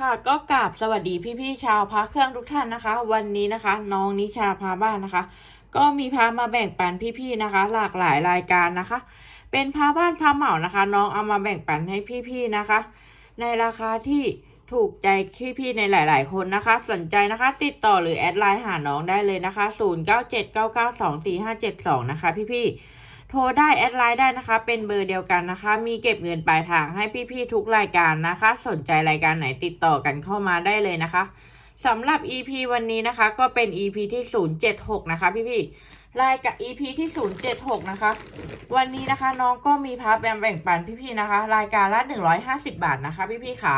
ค่ะก็กราบสวัสดีพี่ๆชาวพระเครื่องทุกท่านนะคะ วันนี้นะคะ น้องนิชาพาบ้านนะคะ ก็มีพามาแบ่งปันพี่ๆนะคะ หลากหลายรายการนะคะ เป็นพาบ้านพาเหมานะคะ น้องเอามาแบ่งปันให้พี่ๆนะคะ ในราคาที่ถูกใจพี่ๆในหลาย ๆ คนนะคะ สนใจนะคะ ติดต่อหรือแอดไลน์หาน้องได้เลยนะคะ 0979924572 นะคะ พี่ๆ โทรได้แอดไลน์ได้นะคะ เป็นเบอร์เดียวกันนะคะ มีเก็บเงินปลายทางให้พี่ๆทุกรายการนะคะ สนใจรายการไหนติดต่อกันเข้ามาได้เลยนะคะสำหรับ EP วันนี้นะคะ ก็เป็น EP ที่ 076 นะคะ พี่ๆรายกับ EP ที่ 076 นะคะ วันนี้นะคะน้องก็มีพับแบมแบ่งปันพี่ๆนะคะ รายการละ 150 บาทนะคะ พี่ๆค่ะ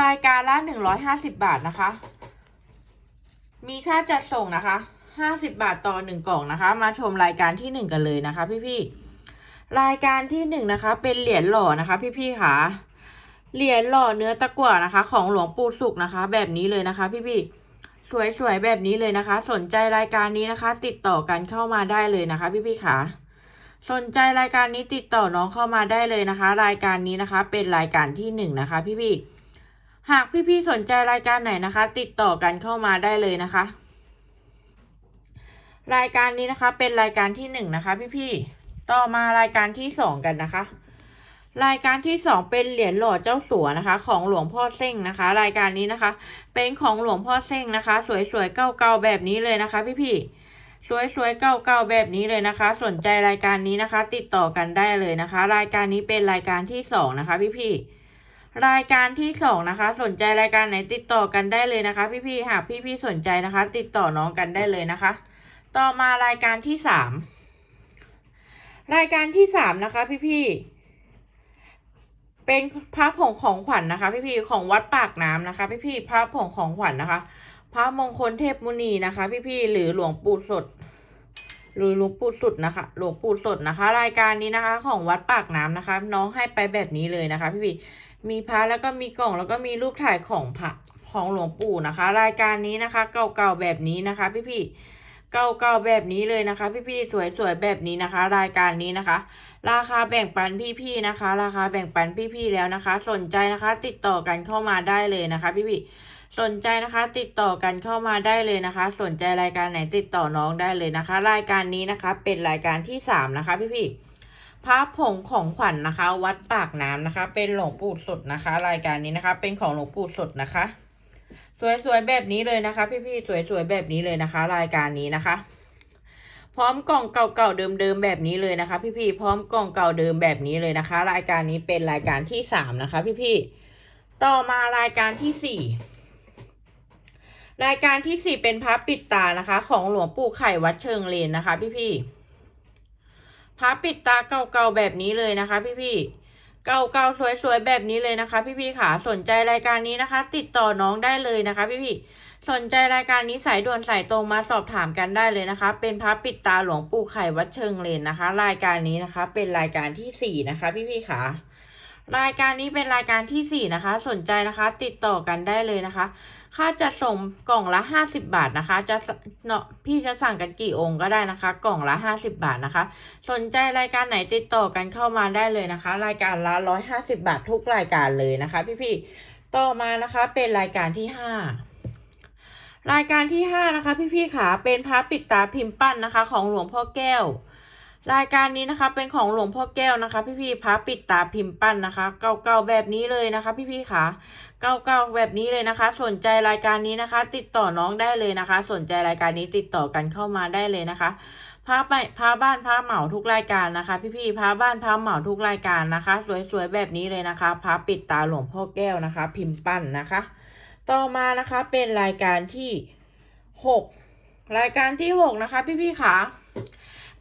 รายการละ 150 บาทนะคะ มีค่าจัดส่งนะคะ ห้าสิบบาทต่อหนึ่งกล่องนะคะ มาชมรายการที่หนึ่งกันเลยนะคะ พี่ๆรายการที่หนึ่งนะคะ เป็นเหรียญหล่อนะคะ พี่ๆค่ะ เหรียญหล่อเนื้อตะกั่วนะคะ ของหลวงปู่สุขนะคะ แบบนี้เลยนะคะ พี่ๆสวยๆแบบนี้เลยนะคะ สนใจรายการนี้นะคะ ติดต่อกันเข้ามาได้เลยนะคะ พี่ๆค่ะ สนใจรายการนี้ติดต่อน้องเข้ามาได้เลยนะคะ รายการนี้นะคะ เป็นรายการที่หนึ่งนะคะ พี่ๆหากพี่ๆสนใจรายการไหนนะคะ ติดต่อกันเข้ามาได้เลยนะคะ รายการนี้นะคะ เป็นรายการที่หนึ่งนะคะ พี่ๆต่อมารายการที่สองกันนะคะ รายการที่สองเป็นเหรียญหล่อเจ้าสัวนะคะ ของหลวงพ่อเส้งนะคะ รายการนี้นะคะ เป็นของหลวงพ่อเส้งนะคะ สวยๆเก่าๆแบบนี้เลยนะคะ พี่ๆสวยๆเก่าๆแบบนี้เลยนะคะ สนใจรายการนี้นะคะ ติดต่อกันได้เลยนะคะ รายการนี้เป็นรายการที่สองนะคะ พี่ๆรายการที่สองนะคะ สนใจรายการไหนติดต่อกันได้เลยนะคะ พี่ๆหากพี่ๆสนใจนะคะ ติดต่อน้องกันได้เลยนะคะ ต่อมารายการที่สามรายการที่สามนะคะ พี่ๆเป็นพระผงของขวัญนะคะ พี่ๆของวัดปากน้ำนะคะ พี่ๆพระผงของขวัญนะคะ พระมงคลเทพมุนีนะคะ พี่ๆหรือหลวงปู่สดหรือหลวงปู่สุดนะคะ หลวงปู่สดนะคะ รายการนี้นะคะ ของวัดปากน้ำนะคะ น้องให้ไปแบบนี้เลยนะคะ พี่ๆมีพระแล้วก็มีกล่องแล้วก็มีรูปถ่ายของพระของหลวงปู่นะคะ รายการนี้นะคะ เก่าๆแบบนี้นะคะ พี่ๆ เก่าๆแบบนี้เลยนะคะ พี่ๆสวยๆแบบนี้นะคะ รายการนี้นะคะ ราคาแบ่งปันพี่ๆนะคะ ราคาแบ่งปันพี่ๆแล้วนะคะ สนใจนะคะ ติดต่อกันเข้ามาได้เลยนะคะ พี่ๆสนใจนะคะ ติดต่อกันเข้ามาได้เลยนะคะ สนใจรายการไหนติดต่อน้องได้เลยนะคะ รายการนี้นะคะ เป็นรายการที่สามนะคะ พี่ๆพระผงของขวัญนะคะ วัดปากน้ำนะคะ เป็นหลวงปู่สดนะคะ รายการนี้นะคะ เป็นของหลวงปู่สดนะคะ สวยๆแบบนี้เลยนะคะ พี่ๆสวยๆแบบนี้เลยนะคะ รายการนี้นะคะ พร้อมกล่องเก่าๆเดิมๆแบบนี้เลยนะคะ พี่ๆพร้อมกล่องเก่าเดิมแบบนี้เลยนะคะ รายการนี้เป็นรายการที่สามนะคะ พี่ๆต่อมารายการที่สี่รายการที่สี่เป็นพระปิดตานะคะ ของหลวงปู่ไข่วัดเชิงเลนนะคะ พี่ๆพระปิดตาเก่าๆแบบนี้เลยนะคะ พี่ๆ เก่าๆสวยๆแบบนี้เลยนะคะ พี่ๆค่ะสนใจรายการนี้นะคะ ติดต่อน้องได้เลยนะคะ พี่ๆสนใจรายการนี้สายด่วนสายตรงมาสอบถามกันได้เลยนะคะ เป็นพระปิดตาหลวงปู่ไข่วัดเชิงเลนนะคะ รายการนี้นะคะ เป็นรายการที่สี่นะคะ พี่ๆค่ะรายการนี้เป็นรายการที่สี่นะคะ สนใจนะคะ ติดต่อกันได้เลยนะคะ ค่าจะส่งกล่องละห้าสิบาทนะคะ จะเนาะพี่จะสั่งกันกี่องค์ก็ได้นะคะ กล่องละห้าสิบาทนะคะ สนใจรายการไหนติดต่อกันเข้ามาได้เลยนะคะ รายการละร้อยห้าสิบาททุกรายการเลยนะคะ พี่ๆต่อมานะคะ เป็นรายการที่ห้ารายการที่ห้านะคะ พี่ๆขาเป็นพระปิดตาพิมพ์ปั้นนะคะ ของหลวงพ่อแก้ว รายการนี้นะคะเป็นของหลวงพ่อแก้วนะคะ พี่ๆพระปิดตาพิมพ์ปั้นนะคะ เก่าๆแบบนี้เลยนะคะ พี่ๆขาเก่าๆแบบนี้เลยนะคะ สนใจรายการนี้นะคะ ติดต่อน้องได้เลยนะคะ สนใจรายการนี้ติดต่อกันเข้ามาได้เลยนะคะพาไปพาบ้านพาเหมาทุกรายการนะคะ พี่ๆพาบ้านพาเหมาทุกรายการนะคะ สวยๆแบบนี้เลยนะคะพาปิดตาหลวงพ่อแก้วนะคะ พิมพ์ปั้นนะคะ ต่อมานะคะเป็นรายการที่หกรายการที่หกนะคะ พี่ๆขา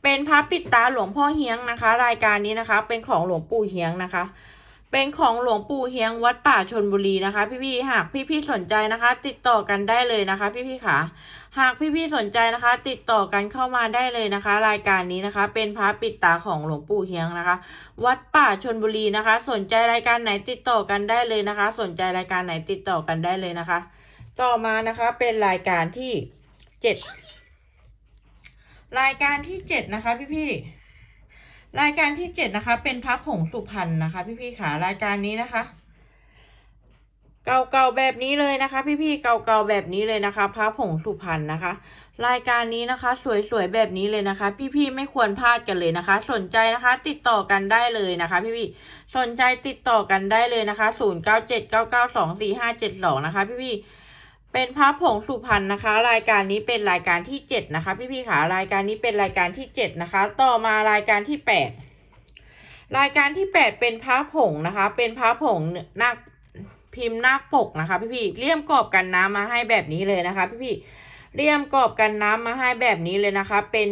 เป็นพระปิดตาหลวงพ่อเฮียงนะคะ รายการนี้นะคะ เป็นของหลวงปู่เฮียงนะคะ เป็นของหลวงปู่เฮียงวัดป่าชนบุรีนะคะ พี่ๆหากพี่ๆสนใจนะคะ ติดต่อกันได้เลยนะคะ พี่ๆขาหากพี่ๆสนใจนะคะ ติดต่อกันเข้ามาได้เลยนะคะ รายการนี้นะคะ เป็นพระปิดตาของหลวงปู่เฮียงนะคะ วัดป่าชนบุรีนะคะ สนใจรายการไหนติดต่อกันได้เลยนะคะ สนใจรายการไหนติดต่อกันได้เลยนะคะ ต่อมานะคะเป็นรายการที่เจ็ด รายการที่เจ็ดนะคะพี่ๆรายการที่เจ็ดนะคะ เป็นพระผงสุพรรณนะคะ พี่ๆขารายการนี้นะคะ เก่าๆแบบนี้เลยนะคะ พี่ๆเก่าๆแบบนี้เลยนะคะพระผงสุพรรณนะคะ รายการนี้นะคะ สวยๆแบบนี้เลยนะคะ พี่ๆไม่ควรพลาดกันเลยนะคะ สนใจนะคะ ติดต่อกันได้เลยนะคะ พี่ๆสนใจติดต่อกันได้เลยนะคะศูนย์เก้าเจ็ดเก้าเก้าสองสี่ห้าเจ็ดสองนะคะ พี่ๆ เป็นพระผงสุพรรณนะคะ รายการนี้เป็นรายการที่เจ็ดนะคะ พี่ๆค่ะรายการนี้เป็นรายการที่เจ็ดนะคะ ต่อมารายการที่แปดรายการที่แปดเป็นพระผงนะคะ เป็นพระผงนักพิมพ์นักปกนะคะพี่พี่ๆเลี่ยมกรอบกันน้ำมาให้แบบนี้เลยนะคะ พี่พี่ๆเลี่ยมกรอบกันน้ำมาให้แบบนี้เลยนะคะ เป็น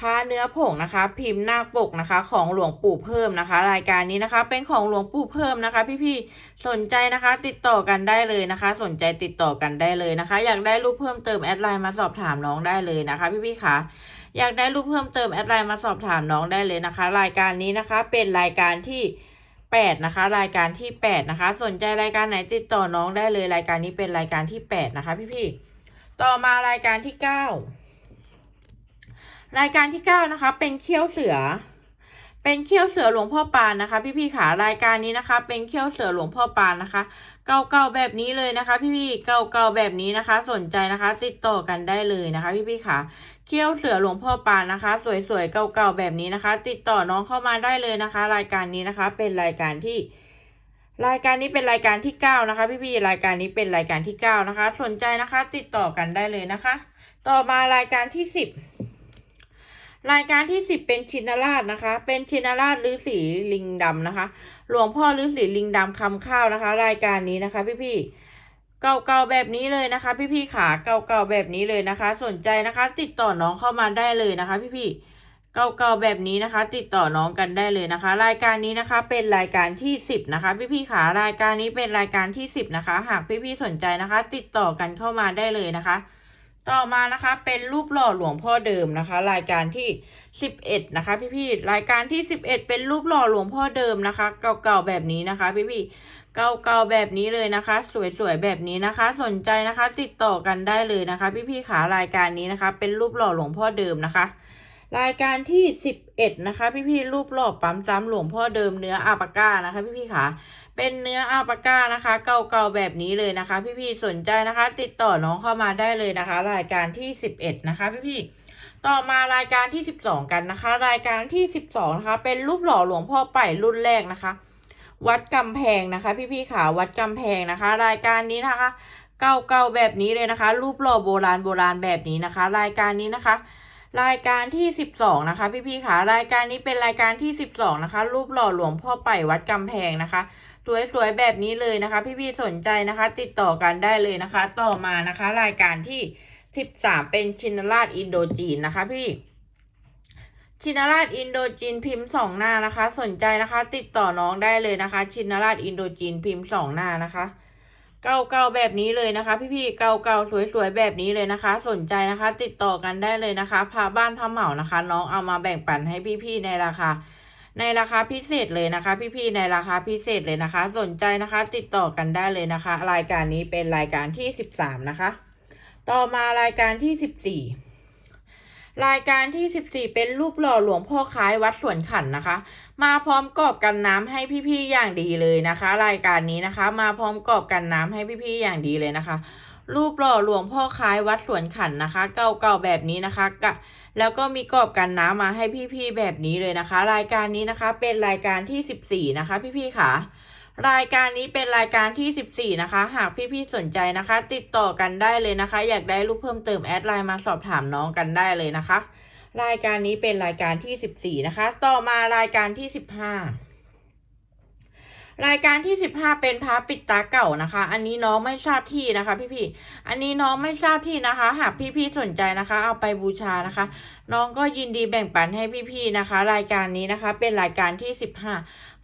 ผ้าเนื้อผงนะคะ พิมพ์หน้าปกนะคะ ของหลวงปู่เพิ่มนะคะ รายการนี้นะคะ เป็นของหลวงปู่เพิ่มนะคะ พี่ๆสนใจนะคะ ติดต่อกันได้เลยนะคะ สนใจติดต่อกันได้เลยนะคะ อยากได้รูปเพิ่มเติมแอดไลน์มาสอบถามน้องได้เลยนะคะ พี่พี่ๆค่ะอยากได้รูปเพิ่มเติมแอดไลน์มาสอบถามน้องได้เลยนะคะ รายการนี้นะคะ เป็นรายการที่แปดนะคะรายการที่แปดนะคะ สนใจรายการไหนติดต่อน้องได้เลย รายการนี้เป็นรายการที่แปดนะคะ พี่ๆต่อมารายการที่เก้า รายการที่เก้านะคะ เป็นเขี้ยวเสือ เป็นเขี้ยวเสือหลวงพ่อปานนะคะ พี่ๆขารายการนี้นะคะ เป็นเขี้ยวเสือหลวงพ่อปานนะคะ เก่าๆแบบนี้เลยนะคะ พี่ๆเก่าๆแบบนี้นะคะ สนใจนะคะ ติดต่อกันได้เลยนะคะ พี่ๆขาเขี้ยวเสือหลวงพ่อปานนะคะ สวยๆเก่าๆแบบนี้นะคะ ติดต่อน้องเข้ามาได้เลยนะคะ รายการนี้นะคะ เป็นรายการที่รายการนี้เป็นรายการที่เก้านะคะ พี่ๆรายการนี้เป็นรายการที่เก้านะคะ สนใจนะคะ ติดต่อกันได้เลยนะคะ ต่อมารายการที่สิบ รายการที่สิบเป็นชินราชนะคะ เป็นชินราชฤาษีลิงดำนะคะ หลวงพ่อฤาษีลิงดำคำข้าวนะคะ รายการนี้นะคะพี่ๆเก่าๆแบบนี้เลยนะคะ พี่ๆขาเก่าๆแบบนี้เลยนะคะ สนใจนะคะ ติดต่อน้องเข้ามาได้เลยนะคะ พี่ๆเก่าๆแบบนี้นะคะ ติดต่อน้องกันได้เลยนะคะ รายการนี้นะคะ เป็นรายการที่สิบนะคะ พี่ๆขารายการนี้เป็นรายการที่สิบนะคะ หากพี่ๆสนใจนะคะ ติดต่อกันเข้ามาได้เลยนะคะ ต่อมานะคะเป็นรูปหล่อหลวงพ่อเดิมนะคะ รายการที่สิบเอ็ดนะคะ พี่ๆรายการที่สิบเอ็ดเป็นรูปหล่อหลวงพ่อเดิมนะคะ เก่าๆแบบนี้นะคะ พี่ๆเก่าๆแบบนี้เลยนะคะ สวยๆแบบนี้นะคะ สนใจนะคะ ติดต่อกันได้เลยนะคะ พี่ๆขารายการนี้นะคะ เป็นรูปหล่อหลวงพ่อเดิมนะคะ รายการที่สิบเอ็ดนะคะ พี่ๆรูปหล่อปั๊มจ้ำหลวงพ่อเดิมเนื้ออาปาก้านะคะ พี่ๆขาเป็นเนื้ออาปาก้านะคะ เก่าๆแบบนี้เลยนะคะ พี่ๆสนใจนะคะ ติดต่อน้องเข้ามาได้เลยนะคะ รายการที่สิบเอ็ดนะคะ พี่ๆต่อมารายการที่สิบสองกันนะคะ รายการที่สิบสองนะคะ เป็นรูปหล่อหลวงพ่อไป่รุ่นแรกนะคะ วัดกำแพงนะคะ พี่ๆขาวัดกำแพงนะคะ รายการนี้นะคะ เก่าๆแบบนี้เลยนะคะ รูปหล่อโบราณโบราณแบบนี้นะคะ รายการนี้นะคะ รายการที่สิบสองนะคะ พี่ๆขารายการนี้เป็นรายการที่สิบสองนะคะ รูปหล่อหลวงพ่อไป่วัดกำแพงนะคะ สวยๆแบบนี้เลยนะคะ พี่ๆสนใจนะคะ ติดต่อกันได้เลยนะคะ ต่อมานะคะ รายการที่สิบสามเป็นชินราชอินโดจีนนะคะ พี่ชินราชอินโดจีนพิมพ์สองหน้านะคะ สนใจนะคะ ติดต่อน้องได้เลยนะคะ ชินราชอินโดจีนพิมพ์สองหน้านะคะ เก่าๆแบบนี้เลยนะคะ พี่ๆเก่าๆสวยๆแบบนี้เลยนะคะ สนใจนะคะ ติดต่อกันได้เลยนะคะพาบ้านพาเหมานะคะ น้องเอามาแบ่งปันให้พี่ๆในราคาในราคาพิเศษเลยนะคะ พี่ๆในราคาพิเศษเลยนะคะ สนใจนะคะ ติดต่อกันได้เลยนะคะ รายการนี้เป็นรายการที่สิบสามนะคะ ต่อมารายการที่สิบสี่ รายการที่สิบสี่เป็นรูปหล่อหลวงพ่อคล้ายวัดสวนขันนะคะ มาพร้อมกรอบกันน้ำให้พี่ๆอย่างดีเลยนะคะ รายการนี้นะคะ มาพร้อมกรอบกันน้ำให้พี่ๆอย่างดีเลยนะคะ รูปหล่อหลวงพ่อคล้ายวัดสวนขันนะคะ เก่าๆแบบนี้นะคะกะแล้วก็มีกรอบกันน้ำมาให้พี่ๆแบบนี้เลยนะคะ รายการนี้นะคะ เป็นรายการที่สิบสี่นะคะ พี่ๆค่ะ รายการนี้เป็นรายการที่สิบสี่นะคะ หากพี่ๆสนใจนะคะ ติดต่อกันได้เลยนะคะ อยากได้รูปเพิ่มเติมแอดไลน์มาสอบถามน้องกันได้เลยนะคะ รายการนี้เป็นรายการที่สิบสี่นะคะ ต่อมารายการที่สิบห้า รายการที่สิบห้าเป็นพระปิดตาเก่านะคะ อันนี้น้องไม่ทราบที่นะคะ พี่ๆอันนี้น้องไม่ทราบที่นะคะ หากพี่ๆสนใจนะคะ เอาไปบูชานะคะ น้องก็ยินดีแบ่งปันให้พี่ๆนะคะ รายการนี้นะคะ เป็นรายการที่สิบห้า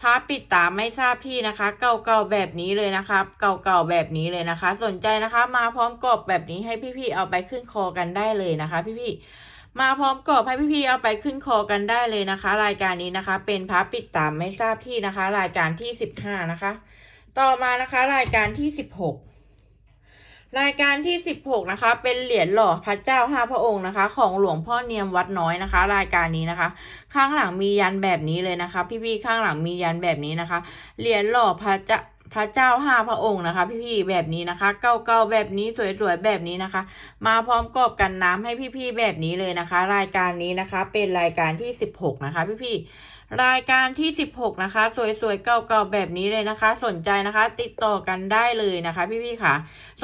พระปิดตาไม่ทราบที่นะคะ เก่าๆแบบนี้เลยนะคะ เก่าๆแบบนี้เลยนะคะ สนใจนะคะ มาพร้อมกรอบแบบนี้ให้พี่ๆเอาไปขึ้นคอกันได้เลยนะคะ พี่ๆ มาพร้อมกรอบให้พี่ๆเอาไปขึ้นคอกันได้เลยนะคะ รายการนี้นะคะ เป็นพระปิดตามไม่ทราบที่นะคะ รายการที่สิบห้านะคะ ต่อมานะคะ รายการที่สิบหกรายการที่สิบหกนะคะ เป็นเหรียญหล่อพระเจ้าห้าพระองค์นะคะ ของหลวงพ่อเนียมวัดน้อยนะคะ รายการนี้นะคะ ข้างหลังมียันแบบนี้เลยนะคะ พี่ๆข้างหลังมียันแบบนี้นะคะเหรียญหล่อพระเจ้า ระเจ้าห้าพระองค์นะคะ พี่ๆแบบนี้นะคะเก่าๆแบบนี้สวยๆแบบนี้นะคะ มาพร้อมกอบกันน้ำให้พี่ๆแบบนี้เลยนะคะ รายการนี้นะคะ เป็นรายการที่สิบหกนะคะ พี่ๆรายการที่สิบหกนะคะ สวยๆเก่าๆแบบนี้เลยนะคะ สนใจนะคะ ติดต่อกันได้เลยนะคะ พี่ๆค่ะ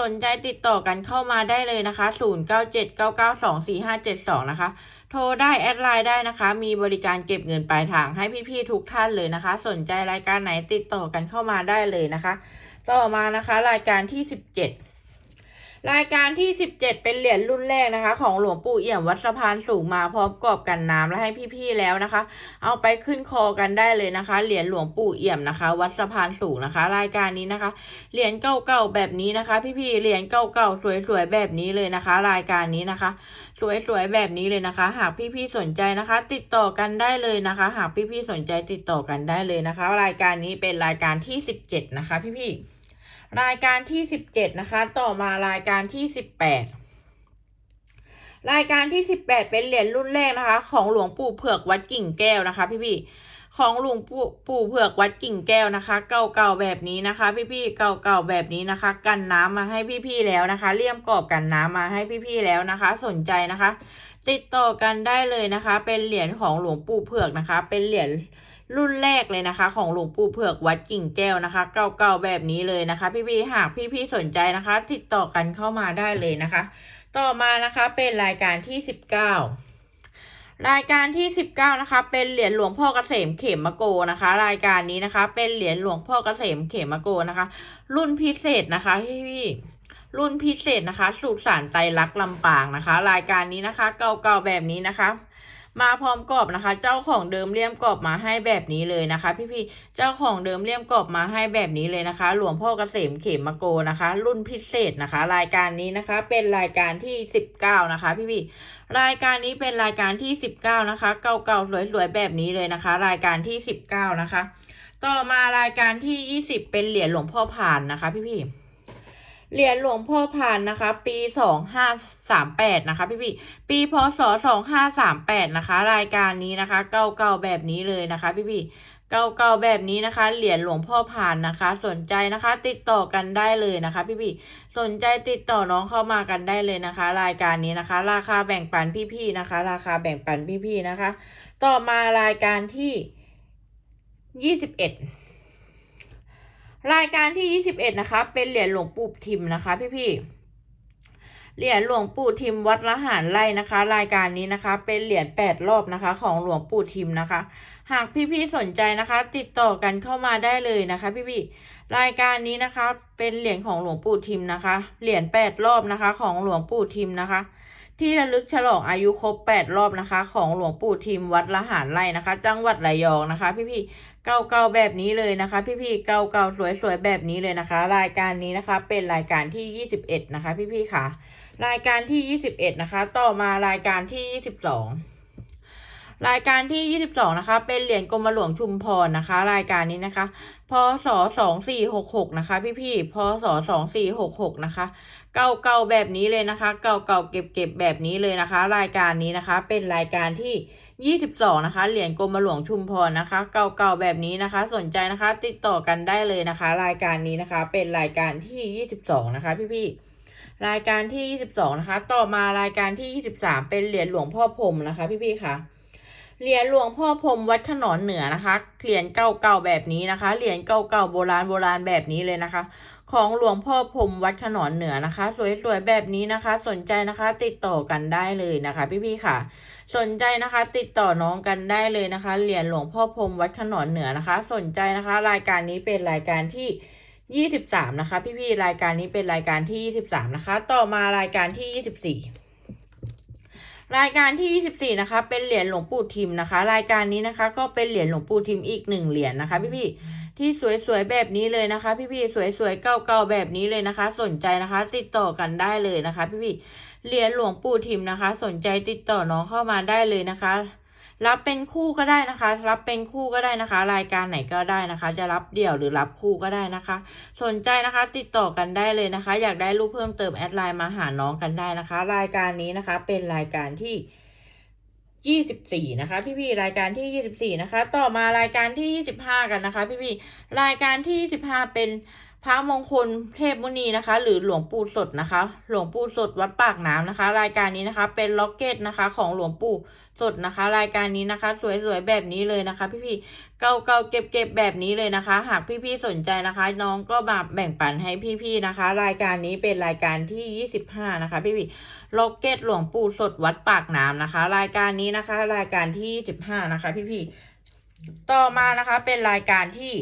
สนใจติดต่อกันเข้ามาได้เลยนะคะ0 9 7 9 9 2 4 5 7 2นะคะ โทรได้แอดไลน์ได้นะคะ มีบริการเก็บเงินปลายทางให้พี่ๆทุกท่านเลยนะคะ สนใจรายการไหนติดต่อกันเข้ามาได้เลยนะคะ ต่อมานะคะรายการที่สิบเจ็ดรายการที่สิบเจ็ดเป็นเหรียญรุ่นแรกนะคะ ของหลวงปู่เอี่ยมวัดสะพานสูงมาพร้อมกรอบกันน้ำและให้พี่ๆแล้วนะคะ เอาไปขึ้นคอกันได้เลยนะคะ เหรียญหลวงปู่เอี่ยมนะคะ วัดสะพานสูงนะคะ รายการนี้นะคะ เหรียญเก่าๆแบบนี้นะคะ พี่ๆเหรียญเก่าๆสวยๆแบบนี้เลยนะคะ รายการนี้นะคะ สวยๆแบบนี้เลยนะคะ หากพี่ๆสนใจนะคะ ติดต่อกันได้เลยนะคะ หากพี่ๆสนใจติดต่อกันได้เลยนะคะ รายการนี้เป็นรายการที่สิบเจ็ดนะคะ พี่ๆรายการที่สิบเจ็ดนะคะ ต่อมารายการที่สิบแปดรายการที่สิบแปดเป็นเหรียญรุ่นแรกนะคะ ของหลวงปู่เผือกวัดกิ่งแก้วนะคะ พี่ๆ ของหลวงปู่ปู่เผือกวัดกิ่งแก้วนะคะ เก่าๆแบบนี้นะคะ พี่ๆเก่าๆแบบนี้นะคะ กันน้ำมาให้พี่ๆแล้วนะคะเลี่ยมกรอบกันน้ำมาให้พี่ๆแล้วนะคะ สนใจนะคะ ติดต่อกันได้เลยนะคะ เป็นเหรียญของหลวงปู่เผือกนะคะ เป็นเหรียญรุ่นแรกเลยนะคะ ของหลวงปู่เผือกวัดกิ่งแก้วนะคะ เก่าๆแบบนี้เลยนะคะ พี่ๆหากพี่ๆสนใจนะคะ ติดต่อกันเข้ามาได้เลยนะคะ ต่อมานะคะเป็นรายการที่สิบเก้า รายการที่สิบเก้านะคะ เป็นเหรียญหลวงพ่อเกษมเขมโกนะคะ รายการนี้นะคะ เป็นเหรียญหลวงพ่อเกษมเขมโกนะคะ รุ่นพิเศษนะคะพี่รุ่นพิเศษนะคะ สูตรสารไตรลักษ์ลำปางนะคะ รายการนี้นะคะ เก่าๆแบบนี้นะคะ มาพร้อมกรอบนะคะ เจ้าของเดิมเลี่ยมกรอบมาให้แบบนี้เลยนะคะ พี่ๆเจ้าของเดิมเลี่ยมกรอบมาให้แบบนี้เลยนะคะ หลวงพ่อเกษมเขมมโกนะคะ รุ่นพิเศษนะคะ รายการนี้นะคะ เป็นรายการที่สิบเก้านะคะ พี่ๆรายการนี้เป็นรายการที่สิบเก้านะคะ เก่าๆสวยๆแบบนี้เลยนะคะ รายการที่สิบเก้านะคะ ต่อมารายการที่ยี่สิบเป็นเหรียญหลวงพ่อผ่านนะคะ พี่ๆ เหรียญหลวงพ่อผ่านนะคะ ปีสองห้าสามแปดนะคะพี่พี่ปีพศสองห้าสามแปดนะคะ รายการนี้นะคะ เก่าเก่าๆแบบนี้เลยนะคะ พี่พี่เก่าเก่าๆแบบนี้นะคะ เหรียญหลวงพ่อผ่านนะคะ สนใจนะคะ ติดต่อกันได้เลยนะคะ พี่พี่สนใจติดต่อน้องเข้ามากันได้เลยนะคะ รายการนี้นะคะ ราคาแบ่งปันพี่ๆนะคะ ราคาแบ่งปันพี่ๆนะคะ ต่อมารายการที่ยี่สิบเอ็ด รายการที่ 21 นะคะ เป็นเหรียญหลวงปู่ทิมนะคะ พี่ๆ เหรียญหลวงปู่ทิมวัดละหารไร่นะคะ รายการนี้นะคะ เป็นเหรียญ8รอบนะคะ ของหลวงปู่ทิมนะคะ หากพี่ๆ สนใจนะคะ ติดต่อกันเข้ามาได้เลยนะคะ พี่ๆ รายการนี้นะคะ เป็นเหรียญของหลวงปู่ทิมนะคะ เหรียญ8รอบนะคะ ของหลวงปู่ทิมนะคะ ที่ระลึกฉลองอายุครบ 8 รอบนะคะ ของหลวงปู่ทิมวัดละหารไร่นะคะ จังหวัดระยองนะคะ พี่ๆเก่าๆแบบนี้เลยนะคะ พี่ๆเก่าๆสวยๆแบบนี้เลยนะคะ รายการนี้นะคะ เป็นรายการที่ 21 นะคะ พี่ๆค่ะ รายการที่ 21 นะคะ ต่อมารายการที่ 22 รายการที่ 22 นะคะ เป็นเหรียญกรมหลวงชุมพรนะคะ รายการนี้นะคะพศ2466 นะคะ พี่ๆพศ2466 นะคะ เก่าๆแบบนี้เลยนะคะ เก่าๆเก็บๆแบบนี้เลยนะคะ รายการนี้นะคะ เป็นรายการที่ 22 นะคะ เหรียญกรมหลวงชุมพรนะคะ เก่าๆแบบนี้นะคะ สนใจนะคะ ติดต่อกันได้เลยนะคะ รายการนี้นะคะ เป็นรายการที่ 22 นะคะ พี่ๆรายการที่ 22 นะคะ ต่อมารายการที่ 23 เป็นเหรียญหลวงพ่อพรมนะคะ พี่ๆค่ะ เหรียญหลวงพ่อพรมวัดขนอนเหนือนะคะ เหรียญเก่าๆแบบนี้นะคะ เหรียญเก่าๆโบราณโบราณแบบนี้เลยนะคะ ของหลวงพ่อพรมวัดขนอนเหนือนะคะ สวยๆแบบนี้นะคะ สนใจนะคะ ติดต่อกันได้เลยนะคะ พี่ๆค่ะ สนใจนะคะ ติดต่อน้องกันได้เลยนะคะ เหรียญหลวงพ่อพรมวัดขนอนเหนือนะคะ สนใจนะคะ รายการนี้เป็นรายการที่23นะคะ พี่ๆรายการนี้เป็นรายการที่23นะคะ ต่อมารายการที่24 รายการที่ 24 นะคะ เป็นเหรียญหลวงปู่ทิมนะคะ รายการนี้นะคะ ก็เป็นเหรียญหลวงปู่ทิมอีกหนึ่งเหรียญนะคะ พี่ๆที่สวยๆแบบนี้เลยนะคะ พี่ๆสวยๆเก่าๆแบบนี้เลยนะคะ สนใจนะคะ ติดต่อกันได้เลยนะคะ พี่ๆเหรียญหลวงปู่ทิมนะคะ สนใจติดต่อน้องเข้ามาได้เลยนะคะ รับเป็นคู่ก็ได้นะคะ รับเป็นคู่ก็ได้นะคะ รายการไหนก็ได้นะคะ จะรับเดี่ยวหรือรับคู่ก็ได้นะคะ สนใจนะคะติดต่อกันได้เลยนะคะ อยากได้รูปเพิ่มเติมแอดไลน์มาหาน้องกันได้นะคะ รายการนี้นะคะ เป็นรายการที่ยี่สิบสี่นะคะ พี่ๆรายการที่ยี่สิบสี่นะคะ ต่อมารายการที่ยี่สิบห้ากันนะคะ พี่ๆรายการที่ยี่สิบห้าเป็น พระมงคลเทพมุนีนะคะ หรือหลวงปู่สดนะคะ หลวงปู่สดวัดปากน้ำนะคะ รายการนี้นะคะ เป็นล็อกเก็ตนะคะ ของหลวงปู่สดนะคะ รายการนี้นะคะ สวยๆแบบนี้เลยนะคะ พี่ๆเก่าๆเก็บๆแบบนี้เลยนะคะ หากพี่ๆสนใจนะคะ น้องก็มาแบ่งปันให้พี่ๆนะคะ รายการนี้เป็นรายการที่ยี่สิบห้านะคะ พี่ๆล็อกเก็ตหลวงปู่สดวัดปากน้ำนะคะ รายการนี้นะคะ รายการที่สิบห้านะคะ พี่ๆต่อมานะคะ เป็นรายการที่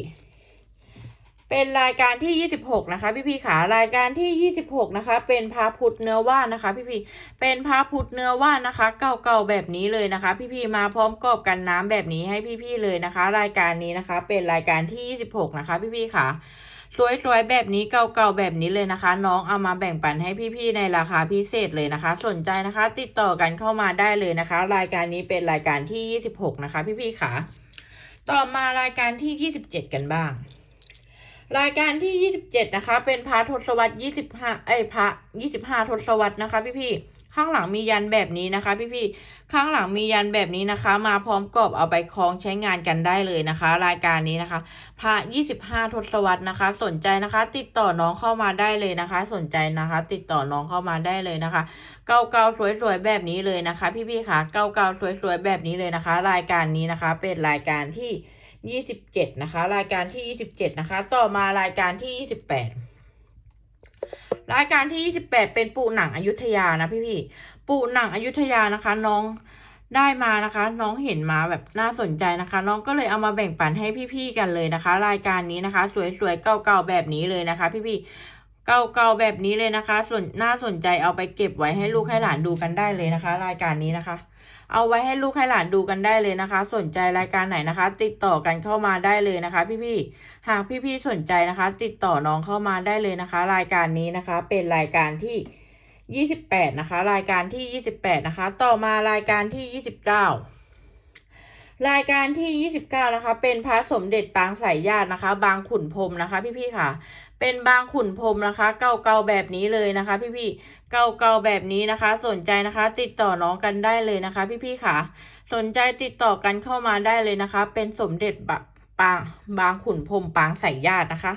เป็นรายการที่ยี่สิบหกนะคะ พี่ๆขารายการที่ยี่สิบหกนะคะ เป็นพระพุทธเนื้อว่านนะคะ พี่ๆเป็นพระพุทธเนื้อว่านนะคะ เก่าๆแบบนี้เลยนะคะ พี่ๆมาพร้อมกรอบกันน้ำแบบนี้ให้พี่ๆเลยนะคะ รายการนี้นะคะ เป็นรายการที่ยี่สิบหกนะคะ พี่ๆค่ะสวยๆแบบนี้เก่าๆแบบนี้เลยนะคะ น้องเอามาแบ่งปันให้พี่ๆในราคาพิเศษเลยนะคะ สนใจนะคะ ติดต่อกันเข้ามาได้เลยนะคะ รายการนี้เป็นรายการที่ยี่สิบหกนะคะ พี่ๆค่ะ ต่อมารายการที่ยี่สิบเจ็ดกันบ้าง รายการที่ยี่สิบเจ็ดนะคะ เป็นพระทศวรรษยี่สิบห้าเอ้ยพระยี่สิบห้าทศวรรษนะคะ พี่ๆข้างหลังมียันแบบนี้นะคะ พี่ๆข้างหลังมียันแบบนี้นะคะ มาพร้อมกรอบเอาไปคล้องใช้งานกันได้เลยนะคะ รายการนี้นะคะ พระยี่สิบห้าทศวรรษนะคะ สนใจนะคะ ติดต่อน้องเข้ามาได้เลยนะคะ สนใจนะคะ ติดต่อน้องเข้ามาได้เลยนะคะ เก่าๆสวยๆแบบนี้เลยนะคะ พี่ๆค่ะ เก่าๆสวยๆแบบนี้เลยนะคะ รายการนี้นะคะ เป็นรายการที่ ยี่สิบเจ็ดนะคะ รายการที่ยี่สิบเจ็ดนะคะ ต่อมารายการที่ยี่สิบแปดรายการที่ยี่สิบแปดเป็นปู่หนังอยุธยานะพี่ๆปู่หนังอยุธยานะคะ น้องได้มานะคะ น้องเห็นมาแบบน่าสนใจนะคะ น้องก็เลยเอามาแบ่งปันให้พี่ๆกันเลยนะคะ รายการนี้นะคะ สวยๆเก่าๆแบบนี้เลยนะคะ พี่ๆเก่าๆแบบนี้เลยนะคะ ส่วนน่าสนใจเอาไปเก็บไว้ให้ลูกให้หลานดูกันได้เลยนะคะ รายการนี้นะคะ เอาไว้ให้ลูกให้หลานดูกันได้เลยนะคะ สนใจรายการไหนนะคะ ติดต่อกันเข้ามาได้เลยนะคะ พี่ๆหากพี่ๆสนใจนะคะ ติดต่อน้องเข้ามาได้เลยนะคะ รายการนี้นะคะ เป็นรายการที่ยี่สิบแปดนะคะ รายการที่ยี่สิบแปดนะคะ ต่อมารายการที่ยี่สิบเก้ารายการที่ยี่สิบเก้านะคะ เป็นพระสมเด็จปางสายญาตินะคะ บางขุนพรมนะคะ พี่ๆค่ะ เป็นบางขุนพรมนะคะ เก่าๆแบบนี้เลยนะคะ พี่ๆเก่าๆแบบนี้นะคะ สนใจนะคะ ติดต่อน้องกันได้เลยนะคะ พี่ๆค่ะ สนใจติดต่อกันเข้ามาได้เลยนะคะ เป็นสมเด็จบะปางบางขุนพรมปางสายญาตินะคะ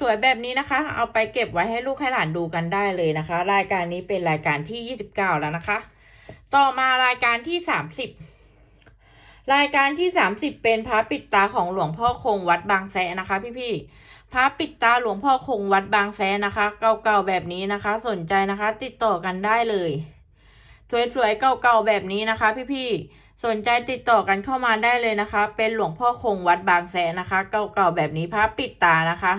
สวยๆแบบนี้นะคะ เอาไปเก็บไว้ให้ลูกให้หลานดูกันได้เลยนะคะ รายการนี้เป็นรายการที่ยี่สิบเก้าแล้วนะคะ ต่อมารายการที่สามสิบรายการที่สามสิบเป็นพระปิดตาของหลวงพ่อคงวัดบางแสนะคะพี่ๆ พระปิดตาหลวงพ่อคงวัดบางแสนะคะ เก่าๆแบบนี้นะคะ สนใจนะคะ ติดต่อกันได้เลย สวยๆเก่าๆแบบนี้นะคะ พี่ๆสนใจติดต่อกันเข้ามาได้เลยนะคะ เป็นหลวงพ่อคงวัดบางแสนะคะ เก่าๆแบบนี้พระปิดตานะคะ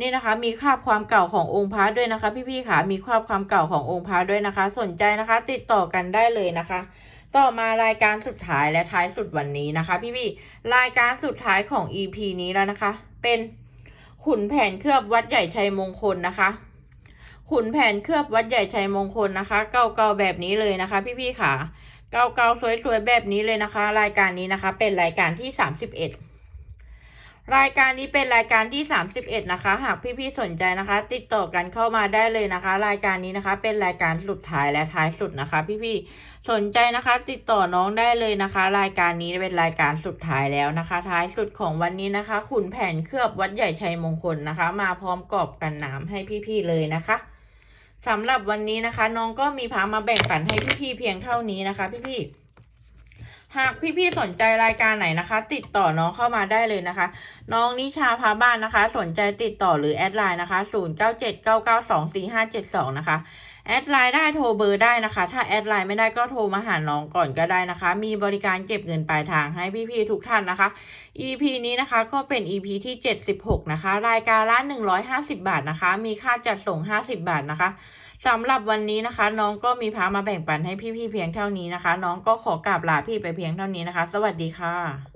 นี่นะคะมีคราบความเก่าขององค์พระด้วยนะคะ พี่ๆค่ะมีคราบความเก่าขององค์พระด้วยนะคะ สนใจนะคะ ติดต่อกันได้เลยนะคะต่อมารายการสุดท้ายและท้ายสุดวันนี้นะคะ พี่ๆรายการสุดท้ายของ EP นี้แล้วนะคะ เป็น ขุนแผนเคลือบวัดใหญ่ชัยมงคลนะคะขุนแผนเคลือบวัดใหญ่ชัยมงคลนะคะ เก่าๆแบบนี้เลยนะคะ พี่ๆค่ะเก่าๆสวยๆแบบนี้เลยนะคะ รายการนี้นะคะ เป็นรายการที่สามสิบเอ็ดรายการนี้เป็นรายการที่สามสิบเอ็ดนะคะ หากพี่ๆสนใจนะคะ ติดต่อกันเข้ามาได้เลยนะคะ รายการนี้นะคะ เป็นรายการสุดท้ายและท้ายสุดนะคะ พี่ๆ สนใจนะคะติดต่อน้องได้เลยนะคะ รายการนี้เป็นรายการสุดท้ายแล้วนะคะ ท้ายสุดของวันนี้นะคะ ขุนแผนเคลือบวัดใหญ่ชัยมงคลนะคะ มาพร้อมกรอบกันน้ำให้พี่ๆเลยนะคะสำหรับวันนี้นะคะ น้องก็มีพามาแบ่งปันให้พี่ๆเพียงเท่านี้นะคะพี่ๆหากพี่ๆสนใจรายการไหนนะคะ ติดต่อน้องเข้ามาได้เลยนะคะ น้องนิชาพาบ้านนะคะ สนใจติดต่อหรือแอดไลน์นะคะ 0979924572 นะคะ แอดไลน์ได้โทรเบอร์ได้นะคะ ถ้าแอดไลน์ไม่ได้ก็โทรมาหาน้องก่อนก็ได้นะคะ มีบริการเก็บเงินปลายทางให้พี่ๆทุกท่านนะคะ EP นี้นะคะก็เป็น EP ที่ 76 นะคะ รายการละ 150 บาทนะคะ มีค่าจัดส่ง 50 บาทนะคะสำหรับวันนี้นะคะ น้องก็มีพามาแบ่งปันให้พี่ๆเพียงเท่านี้นะคะ น้องก็ขอกราบลาพี่ไปเพียงเท่านี้นะคะ สวัสดีค่ะ